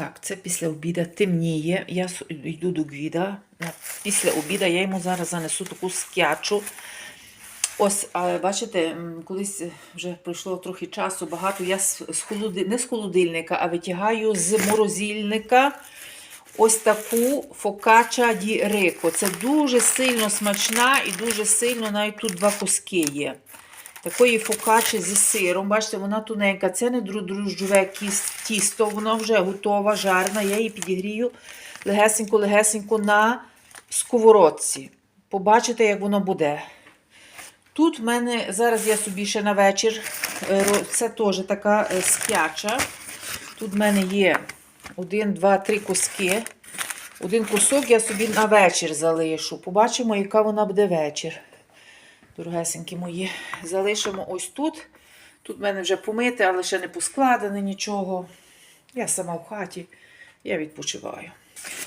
Так, це після обіда темніє. Я йду до Гвіда. Після обіда я йому зараз занесу таку скячу. Ось, але бачите, колись вже пройшло трохи часу, багато. Я з, холоди... не з холодильника, а витягаю з морозильника ось таку фокача ді рико. Це дуже сильно смачна і дуже сильно навіть тут два куски є. Такої фокачі зі сиром. Бачите, вона тоненька. Це не дру- дрожджове кіс- тісто, воно вже готова, жарна. Я її підігрію легесенько-легесенько на сковородці. Побачите, як воно буде. Тут в мене зараз я собі ще на вечір. е, Це теж така е, спяча. Тут в мене є один, два, три куски. Один кусок я собі на вечір залишу. Побачимо, яка вона буде вечір. Дорогесенькі мої. Залишимо ось тут. Тут в мене вже помите, але ще не поскладене нічого. Я сама в хаті, я відпочиваю.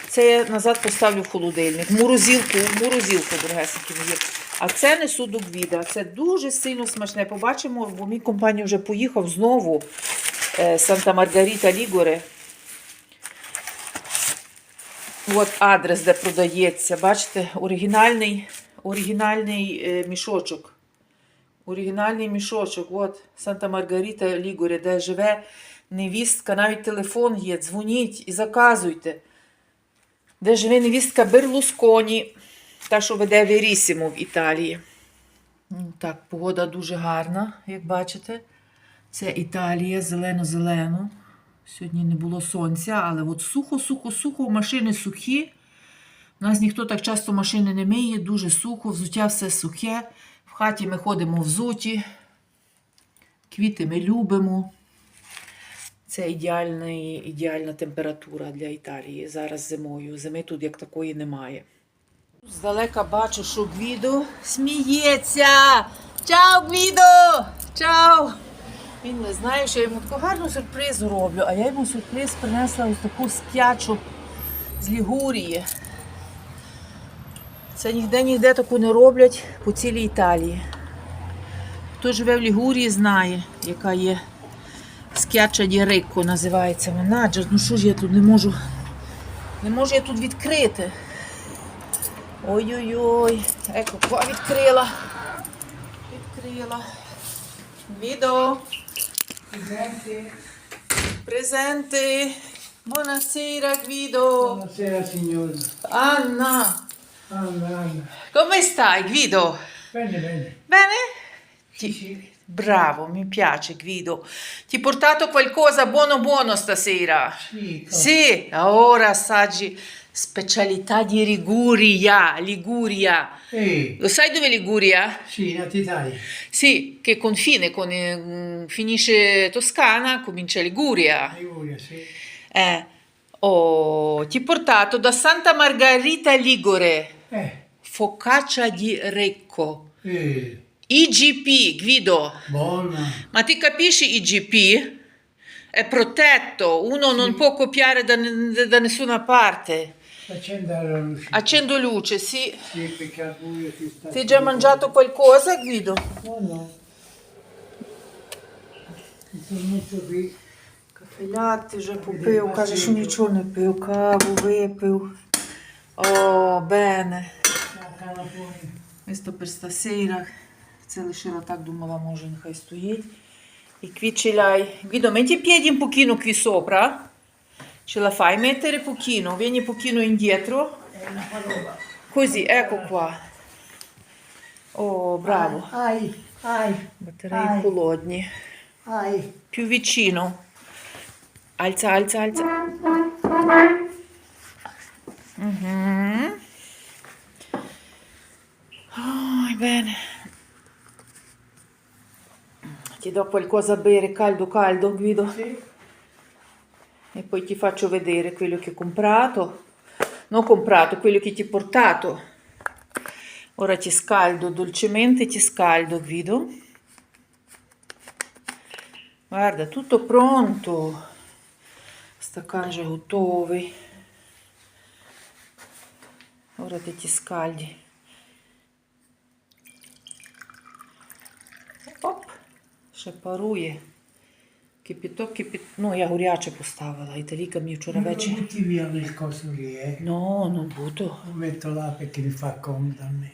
Це я назад поставлю в холодильник. Морозилку, морозилку, дорогесенькі мої. А це несу до гвіда. Це дуже сильно смачне. Побачимо, бо мій компаній вже поїхав знову е, Санта Маргарита Лігоре. От адрес, де продається. Бачите, оригінальний, оригінальний е, мішочок. Оригінальний мішочок. От Санта Маргарита Лігоре, де живе невістка, навіть телефон є. Дзвоніть і заказуйте. Де живе невістка Берлусконі, та, що веде Верісімо в Італії. Ну, Так, погода дуже гарна, як бачите. Це Італія, зелено-зелено. Сьогодні не було сонця, але от сухо, сухо, сухо, машини сухі. У нас ніхто так часто машини не миє, дуже сухо, взуття все сухе. В хаті ми ходимо взуті. Квіти ми любимо. Це ідеальний, ідеальна температура для Італії зараз зимою. Зими тут як такої немає. Здалека бачу, що Гвідо сміється. Чао, Гвідо! Чао! Він не знає, що я йому таку гарну сюрприз роблю, а я йому сюрприз принесла ось таку скячу з Лігурії. Це ніде ніде таку не роблять по цілій Італії. Хто живе в Лігурії, знає, яка є скяча Рикко називається вона. Ну що ж я тут не можу. Не можу я тут відкрити. Ой-ой-ой, еко, відкрила. Відкрила. Відео. Презенти. Buonasera Guido. Buonasera signora. Anna. Anna, Anna. Come stai Guido? Bene, bene. Bene? Sì, Ti- sì. Bravo, mi piace Guido. Ti ho portato qualcosa buono buono stasera. Sì, co- Sì, ora assaggi specialità di Liguria, Liguria. Eh, Lo sai dove è Liguria? sì, in Alta Italia. Sì, che confine con eh, finisce Toscana, comincia Liguria. Liguria, sì. Eh, oh, ti ho portato da Santa Margherita Ligure, Eh, focaccia di Recco. eh, IGP, Guido. buona. Ma ti capisci IGP? È protetto, uno non può copiare da, da nessuna parte. Luce. Accendo luce, sì. Sì, perché al buio si sta... Ti hai già mangiato qualcosa, Guido? No, no. Mi sono messo qui. Кафе латте вже попив, каже, що нічого не пив, каву випив. О, бене. Per stasera. Це лишила так, думала, може, нехай стоїть. І? Guido, metti i piedi un pochino qui sopra. Ce la fai mettere pochino? Vieni pochino indietro. Così, ecco qua. Oh, bravo. Ai, ai, Батареї Ай. холодні. ai. Più vicino. Alza, alza, alza. Mhm. Oh, bene. Ti do qualcosa a bere caldo, caldo, Guido. Sì. E poi ti faccio vedere quello che ho comprato. Non ho comprato, quello che ti ho portato. Ora ti scaldo dolcemente, ti scaldo, Guido. Guarda, tutto pronto. Стакан вже готовий. Ти ті скальді. Оп, ще парує. Кипіток, кипіт... Ну, я горяче поставила. Італійка мені вчора Non ввечері. butti via quel coso lì, eh. Ну, ну буду. Lo metto là perché mi fa comodo a me.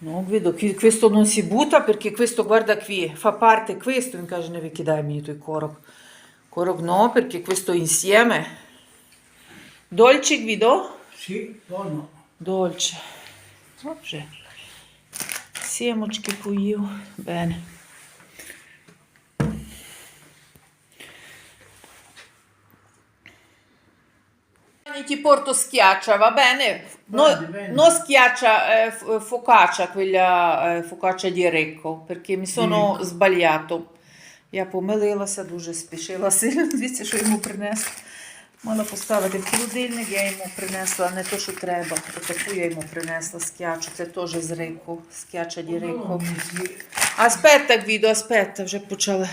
No, vedo, questo non si butta perché questo, guarda qui, fa parte questo, він каже, не викидай мені той корок. No, perché questo insieme. Dolce, Guido? Sì, buono. Dolce. Вже. Сімочки поїв. Бене. Ti porto schiaccia, va bene? No, Bene, bene. non schiaccia eh, focaccia, quella eh, focaccia di Recco, perché mi sono Ecco. sbagliato. Я помилилася, дуже спішила сильно. Дивіться, що йому принесла. Мала поставити в холодильник, я йому принесла не те, що треба. Отаку я йому принесла скячу. Це теж з Рикко, скяча ді Рикко. Oh, sì. Аспетта, Гвідо, аспетта, вже почала.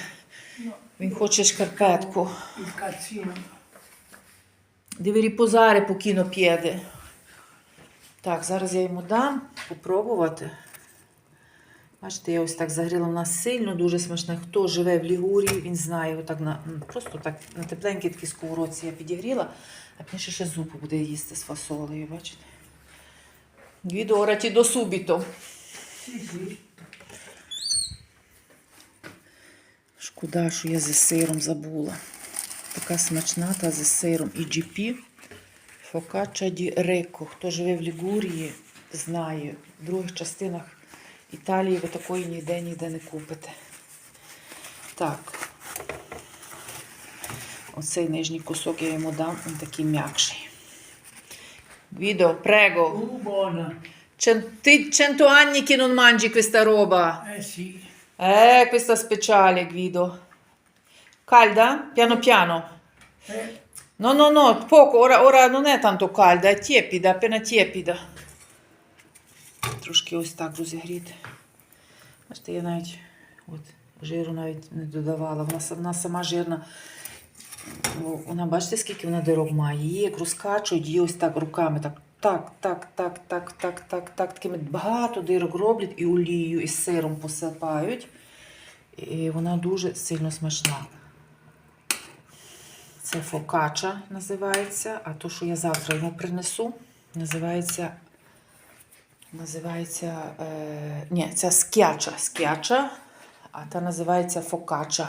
Він хоче шкарпетку. Il calzino. Devi riposare pochino. Так, зараз я йому дам попробувати. Бачите, я ось так загріла. У нас сильно, дуже смачне. Хто живе в Лігурії, він знає. Отак на, просто так на тепленькій такій сковородці я підігріла, а пізніше ще зупу буде їсти з фасолею, бачите? Subito. Sì, sì. Шкода, що я зі сиром забула. Така смачна та зі сиром. І GP Фокача ді Реко. Хто живе в Лігурії, знає. В других частинах Італії ви такої ніде ніде не купите. Так. Оцей нижній кусок я йому дам, він такий м'якший. Відео, прего. Uh, buona. Cento anni che non mangi questa roba. Eh sì. Eh, questa speciale, Guido. Calda? Piano piano. Eh, No, no, no, poco, ora, ora non è tanto calda, è tiepida, appena tiepida. Трошки ось так розігріти. Бачите, я навіть от, жиру навіть не додавала. Вона, вона сама жирна. Вона, бачите, скільки вона дирок має? Її як розкачують, її ось так руками. Так, так, так, так, так, так, так, так. Такими багато дирок роблять і олією, і сиром посипають. І вона дуже сильно смачна. Це фокача називається, а то, що я завтра йому принесу, називається. Називається. Е, ні, це скяча. Скяча, а та називається фокача.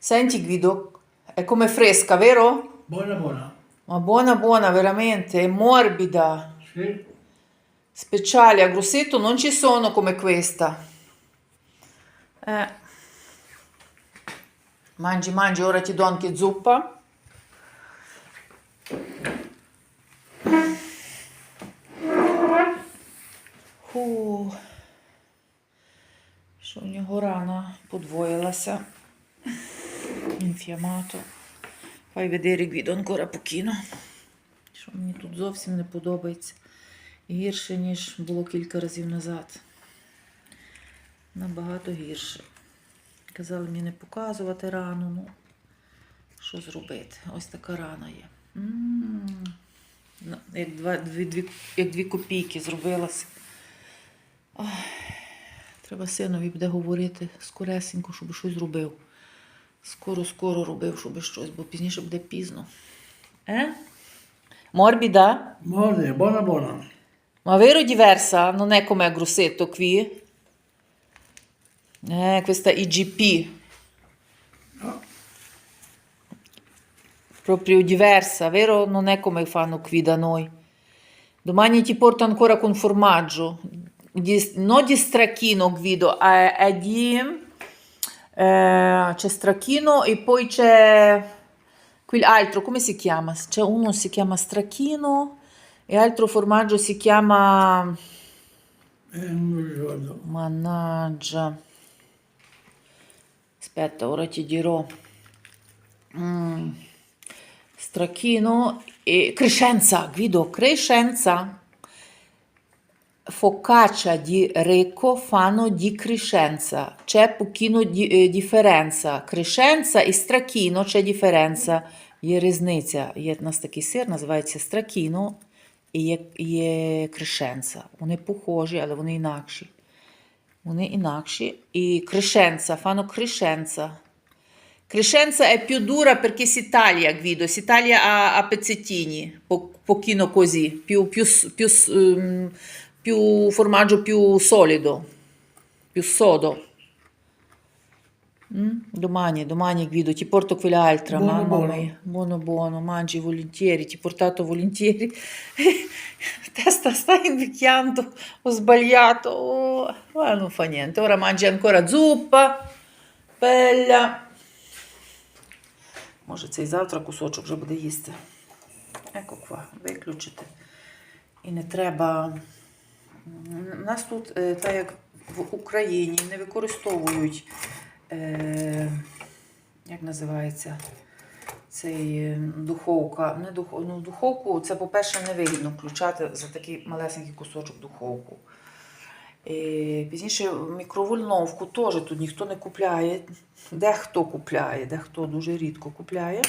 Senti Guido, è come fresca, vero? buona, buona. Ma buona, buona, veramente, è morbida. Sì. Speciali a grossetto non ci sono come questa. Eh. Mangi, mangi, ora ti do anche zuppa. Подвоїлася. Інфіамато. Fai vedere Guido ancora pochino. Що мені тут зовсім не подобається. Гірше, ніж було кілька разів назад. Набагато гірше. Казали мені не показувати рану. Ну, що зробити? Ось така рана є. Як, два, дві, дві, як дві копійки зробилася. Ой, треба синові буде говорити скоресенько, щоб щось зробив. Скоро-скоро робив, щоб щось, бо пізніше буде пізно. Е? Морбіда? Buona, buona, buona. Ma vero diversa? Non è come a grossetto qui? Eh, questa IGP. No. Proprio diversa, vero? Non è come fanno qui da noi. Domani ti porto ancora con formaggio. Di, non di stracchino, Guido, è, è di... eh, c'è stracchino e poi c'è quell'altro, come si chiama? C'è uno si chiama stracchino e altro formaggio si chiama... Eh, non mi ricordo. Mannaggia. Aspetta, ora ti dirò. Mm. Stracchino e Crescenza, Guido, Crescenza. Focaccia di Recco fanno di. C'è pochino di eh, differenza. Crescenza і Stracchino c'è differenza. Є різниця. В нас такий сир, називається є Crescenza. Вони похожі, але вони інакші. Вони інакші. І кришенца, фано. Crescenza è più dura perché pezzettini, po- pochino così, più, più, s- più, s- ehm, più formaggio più solido, più sodo. Mm? Domani, domani Guido, ti porto quell'altra, Buono, mamma buono. mia. Buono, buono, mangi volentieri, ti ho portato volentieri. Testa, stai invecchiando, ho sbagliato. Oh, ma non fa niente, ora mangi ancora zuppa, bella. Може, це і завтра кусочок вже буде їсти. Еко ква, виключити. І не треба. У нас тут, е, так як в Україні, не використовують, е, як називається, цей е, духовка. Не дух, ну, духовку, це, по-перше, невигідно включати за такий малесенький кусочок духовку. Пізніше мікровольновку теж тут ніхто не купляє. Дехто купляє, дехто дуже рідко купляє.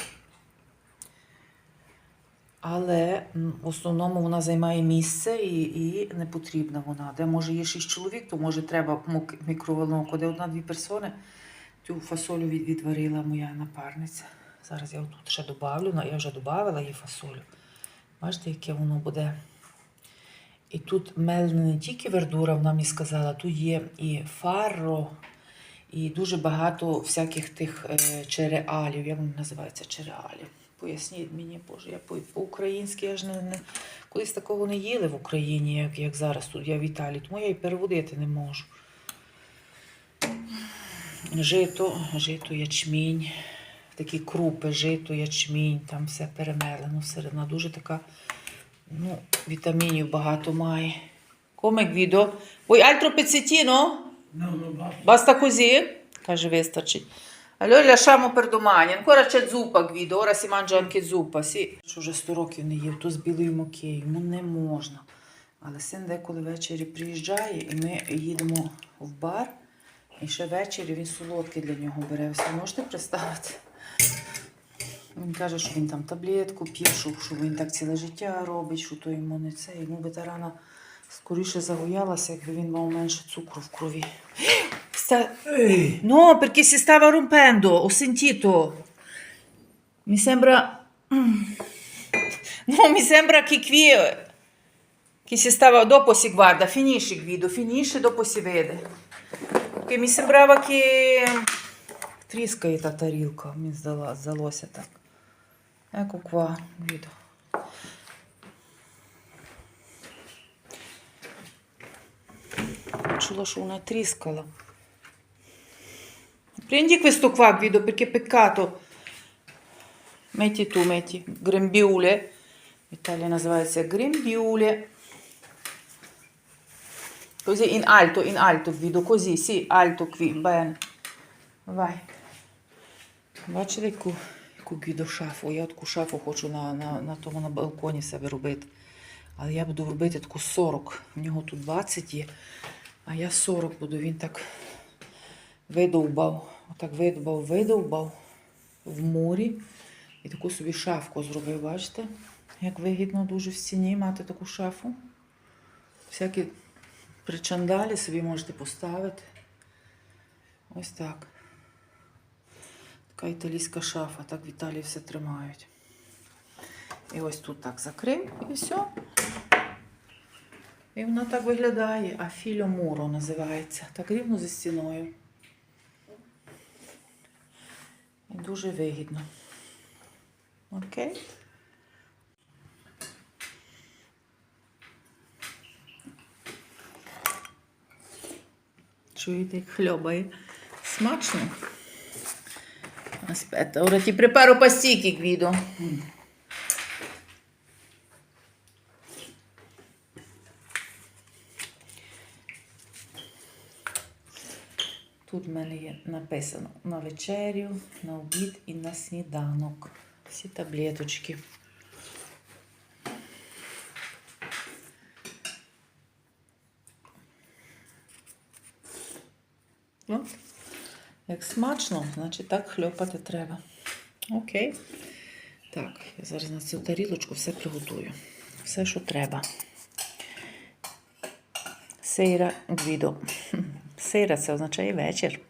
Але в основному вона займає місце і, і не потрібна вона. Де може є шість чоловік, то може треба мікроволновку. Де одна-дві персони, цю фасолю відварила моя напарниця. Зараз я тут ще добавлю, ну, я вже додавала їй фасолю. Бачите, яке воно буде. І тут мелена не тільки вердура, вона мені сказала, тут є і фарро, і дуже багато всяких тих е, череалів. Як вони називаються череалів? Поясніть мені, Боже, я по- по-українськи я ж не, не колись такого не їли в Україні, як, як зараз тут я в Італії, тому я і переводити не можу. Жито, жито, ячмінь, такі крупи, жито, ячмінь, там все перемелено всередина. Дуже така, ну, вітамінів багато має. Come Guido? Vuoi altro pezzettino? No, no, basta. Basta così? Каже, вистачить. Allora lasciamo per domani. Ancora c'è zuppa, Guido. Ora si mangia anche zuppa. Sì. Що вже 100 років не їв, то з білої муки. Йому не можна. Але син деколи ввечері приїжджає, і ми їдемо в бар. І ще ввечері він солодкий для нього бере. Ви можете представити? Він каже, що він там таблетку п'є, що, що він так ціле життя робить, що то йому не це. Йому би та рана скоріше загоялася, якби він мав менше цукру в крові. Sta... No, perché si stava rompendo, ho sentito. Mi sembra... Mm. No, mi sembra che qui... Che si stava... Dopo si guarda, finisce Guido, finisce, dopo si vede. Perché mi sembrava che... Тріскає та тарілка, мені здала, здалося так. Ecco qua, Guido. Чула, що вона тріскала. Prendi questo qua, Guido, perché peccato. Metti tu, metti. Grembiule. In Italia називається grembiule. Così in alto, in alto, Guido, così, sì, alto qui, bene. Vai. Бачите, яку, яку Guido шафу? Я таку шафу хочу на, на, на тому на балконі себе робити. Але я буду робити таку 40. У нього тут 20 є, а я 40 буду. Він так видовбав. Отак видовбав, видовбав в морі. І таку собі шафку зробив, бачите? Як вигідно дуже в стіні мати таку шафу. Всякі причандалі собі можете поставити. Ось так. Така італійська шафа, так в Італії все тримають. І ось тут так закрив і все. І воно так виглядає. А фільо муро називається. Так рівно зі стіною. І дуже вигідно. Окей? Чуєте, як хльобає? Смачно. Aspetta, ora ti preparo pasticchi, Guido. Тут в мене є написано на вечерю, на обід і на сніданок. Всі таблеточки. От. Як смачно, значить так хльопати треба. Окей. Так, я зараз на цю тарілочку все приготую. Все, що треба. Сейра Гвідо. Сейра це означає вечір.